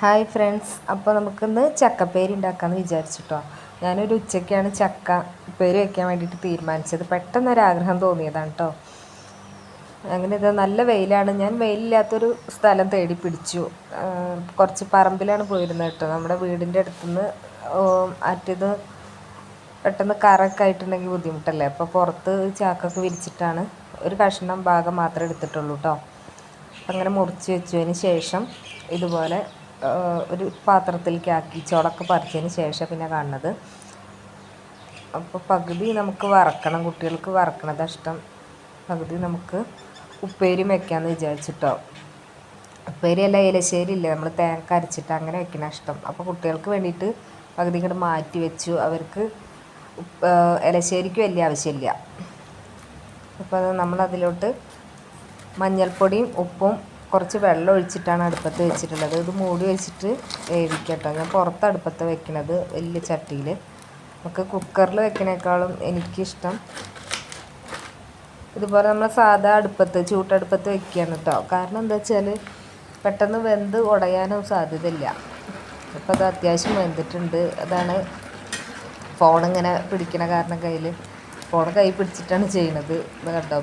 Hi friends അപ്പോൾ നമുക്കിന്ന് ചക്കപ്പേരി ഉണ്ടാക്കാമെന്ന് വിചാരിച്ചിട്ടോ. ഞാനൊരു ഉച്ചയ്ക്കാണ് ചക്ക പേര് വയ്ക്കാൻ വേണ്ടിയിട്ട് തീരുമാനിച്ചത്. പെട്ടെന്നൊരാഗ്രഹം തോന്നിയതാണ് കേട്ടോ അങ്ങനെ ഇത് നല്ല വെയിലാണ്. ഞാൻ വെയിലില്ലാത്തൊരു സ്ഥലം തേടി പിടിച്ചു. കുറച്ച് പറമ്പിലാണ് പോയിരുന്നത് കേട്ടോ നമ്മുടെ വീടിന്റെ അടുത്തുനിന്ന് അറ്റത് പെട്ടെന്ന് കറൊക്കെ ആയിട്ടുണ്ടെങ്കിൽ ബുദ്ധിമുട്ടല്ലേ? അപ്പോൾ പുറത്ത് ചാക്കൊക്കെ വിരിച്ചിട്ടാണ് ഒരു കഷ്ണം ഭാഗം മാത്രമേ എടുത്തിട്ടുള്ളൂ കേട്ടോ അങ്ങനെ മുറിച്ച് വെച്ചതിന് ശേഷം ഇതുപോലെ ഒരു പാത്രത്തിലേക്ക് ആക്കി ചോളൊക്കെ പറിച്ചതിന് ശേഷം പിന്നെ കാണുന്നത്. അപ്പോൾ പകുതി നമുക്ക് വറക്കണം കുട്ടികൾക്ക് വറക്കണത് ഇഷ്ടം. പകുതി നമുക്ക് ഉപ്പേരിയും വെക്കാമെന്ന് വിചാരിച്ചിട്ടോ. ഉപ്പേരി അല്ല ഇലശ്ശേരി ഇല്ല? നമ്മൾ തേങ്ങ അരച്ചിട്ട് അങ്ങനെ വെക്കണ ഇഷ്ടം. അപ്പോൾ കുട്ടികൾക്ക് വേണ്ടിയിട്ട് പകുതി ഇങ്ങോട്ട് മാറ്റി വെച്ചു. അവർക്ക് ഇലശ്ശേരിക്ക് വലിയ ആവശ്യമില്ല. അപ്പോൾ അത് നമ്മളതിലോട്ട് മഞ്ഞൾപ്പൊടിയും ഉപ്പും കുറച്ച് വെള്ളം ഒഴിച്ചിട്ടാണ് അടുപ്പത്ത് വെച്ചിട്ടുള്ളത്. ഇത് മൂടി വെച്ചിട്ട് വേവിക്കട്ടോ. ഞാൻ പുറത്ത് അടുപ്പത്ത് വെക്കണത് വലിയ ചട്ടിയിൽ നമുക്ക് കുക്കറിൽ വെക്കണേക്കാളും എനിക്കിഷ്ടം. ഇതുപോലെ നമ്മൾ സാധാ അടുപ്പത്ത് ചൂട്ടടുപ്പത്ത് വെക്കുകയാണ് കേട്ടോ കാരണം എന്താ വെച്ചാൽ പെട്ടെന്ന് വെന്ത് ഉടയാനും സാധ്യതയില്ല. അപ്പോൾ അത് അത്യാവശ്യം വെന്തിട്ടുണ്ട്. അതാണ് ഫോണിങ്ങനെ പിടിക്കണ കാരണം കയ്യിൽ ഫോൺ കൈ പിടിച്ചിട്ടാണ് ചെയ്യണത്. കണ്ടോ?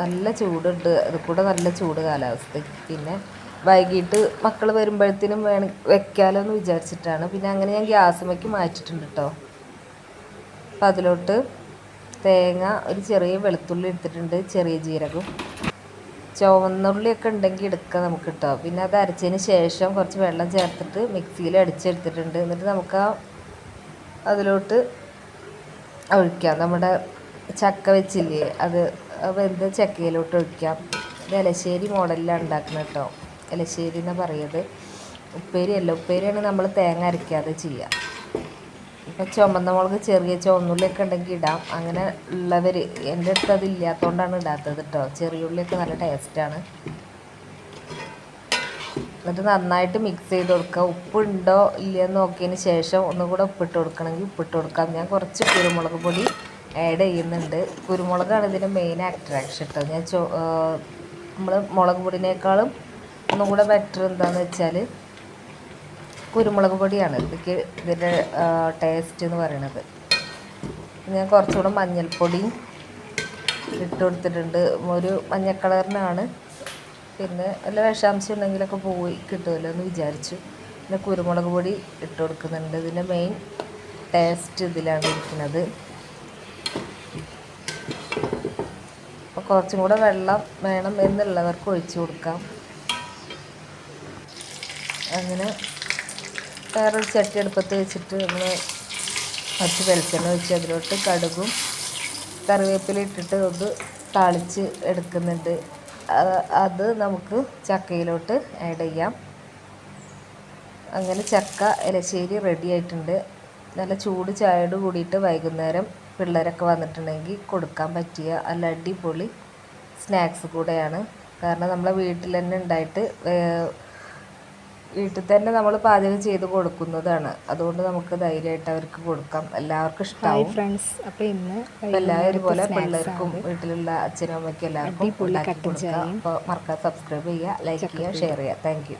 നല്ല ചൂടുണ്ട്. കൂടെ നല്ല ചൂട് കാലാവസ്ഥ പിന്നെ വൈകിട്ട് മക്കൾ വരുമ്പോഴത്തേനും വേണ വെക്കാലോ എന്ന് വിചാരിച്ചിട്ടാണ്. പിന്നെ അങ്ങനെ ഞാൻ ഗ്യാസുമേക്ക് മാറ്റിയിട്ടുണ്ട് കേട്ടോ അപ്പം അതിലോട്ട് തേങ്ങ ഒരു ചെറിയ വെളുത്തുള്ളി എടുത്തിട്ടുണ്ട്. ചെറിയ ജീരകം. ചുവന്നുള്ളിയൊക്കെ ഉണ്ടെങ്കിൽ എടുക്കാം നമുക്ക് കേട്ടോ പിന്നെ അത് അരച്ചതിന് ശേഷം കുറച്ച് വെള്ളം ചേർത്തിട്ട് മിക്സിയിൽ അടിച്ചെടുത്തിട്ടുണ്ട്. എന്നിട്ട് നമുക്ക് ആ അതിലോട്ട് ഒഴിക്കാം. നമ്മുടെ ചക്ക വെച്ചില്ലേ അത് വെന്ത ചക്കയിലോട്ട് ഒഴിക്കാം. ഇത് ഇലശ്ശേരി മോഡലിലാണ് ഉണ്ടാക്കുന്നത് കേട്ടോ. ഇലശ്ശേരി എന്ന് പറയുന്നത് ഉപ്പേരി അല്ല ഉപ്പേരിയാണ് നമ്മൾ തേങ്ങ അരയ്ക്കാതെ ചെയ്യുക. ഇപ്പം ചുമന്ന മുളക് ചെറിയ ചുവന്നുള്ളിയൊക്കെ ഉണ്ടെങ്കിൽ ഇടാം. അങ്ങനെ ഉള്ളവർ എന്റെ അടുത്ത് അത് ഇല്ലാത്തതുകൊണ്ടാണ് ഇടാത്തത് കേട്ടോ. ചെറിയ ഉള്ളിയൊക്കെ നല്ല ടേസ്റ്റാണ് എന്നിട്ട് നന്നായിട്ട് മിക്സ് ചെയ്ത് കൊടുക്കുക. ഉപ്പുണ്ടോ ഇല്ലയെന്ന് നോക്കിയതിന് ശേഷം ഒന്നുകൂടെ ഉപ്പിട്ട് കൊടുക്കണമെങ്കിൽ ഉപ്പിട്ട് കൊടുക്കാം. ഞാൻ കുറച്ച് കുരുമുളക് പൊടി ആഡ് ചെയ്യുന്നുണ്ട്. കുരുമുളകാണ് ഇതിന്റെ മെയിൻ അട്രാക്ഷൻ കേട്ടോ ഞാൻ ചോ നമ്മൾ മുളക് പൊടിനേക്കാളും ഒന്നും കൂടെ ബെറ്റർ എന്താണെന്ന് വെച്ചാൽ കുരുമുളക് പൊടിയാണ്. ഇതൊക്കെ ഇതിന്റെ ടേസ്റ്റ് എന്ന് പറയണത്. ഞാൻ കുറച്ചുകൂടെ മഞ്ഞൾപ്പൊടിയും ഇട്ട് കൊടുത്തിട്ടുണ്ട്. ഒരു മഞ്ഞ കളറിനാണ്. പിന്നെ വല്ല വിഷാംശം ഉണ്ടെങ്കിലൊക്കെ പോയി കിട്ടുമല്ലോ എന്ന് വിചാരിച്ചു. പിന്നെ കുരുമുളക് പൊടി ഇട്ട് കൊടുക്കുന്നുണ്ട്. ഇതിന്റെ മെയിൻ ടേസ്റ്റ് ഇതിലാണ് ഇരിക്കുന്നത്. കുറച്ചും കൂടെ വെള്ളം വേണം എന്നുള്ളവർക്ക് ഒഴിച്ചു കൊടുക്കാം. അങ്ങനെ വേറൊരു ചട്ടി അടുപ്പത്ത് വെച്ചിട്ട് നമ്മൾ കുറച്ച് വെളിച്ചെണ്ണ ഒഴിച്ച് അതിലോട്ട് കടുകും കറിവേപ്പില ഇട്ടിട്ട് ഒന്ന് താളിച്ച് എടുക്കുന്നുണ്ട്. അത് നമുക്ക് ചക്കയിലോട്ട് ആഡ് ചെയ്യാം. അങ്ങനെ ചക്ക ഇലശ്ശേരി റെഡി ആയിട്ടുണ്ട്. നല്ല ചൂട് ചായയോട് കൂടിയിട്ട് വൈകുന്നേരം പിള്ളേരൊക്കെ വന്നിട്ടുണ്ടെങ്കിൽ കൊടുക്കാൻ പറ്റിയ നല്ല അടിപൊളി സ്നാക്സ് കൂടെയാണ്. കാരണം നമ്മളെ വീട്ടിൽ തന്നെ ഉണ്ടായിട്ട് വീട്ടിൽ തന്നെ നമ്മൾ പാചകം ചെയ്ത് കൊടുക്കുന്നതാണ്. അതുകൊണ്ട് നമുക്ക് ധൈര്യമായിട്ട് അവർക്ക് കൊടുക്കാം. എല്ലാവർക്കും ഹായ് ഇഷ്ടമാവും ഫ്രണ്ട്സ് അപ്പോൾ ഇന്ന് അപ്പോൾ എല്ലാവരും പോലെ പിള്ളേർക്കും. വീട്ടിലുള്ള അച്ഛനും അമ്മയ്ക്കും എല്ലാവർക്കും ഉണ്ടാക്കി കൊടുക്കാം. അപ്പോൾ മറക്കാതെ സബ്സ്ക്രൈബ് ചെയ്യുക ലൈക്ക് ചെയ്യുക ഷെയർ ചെയ്യുക. Thank you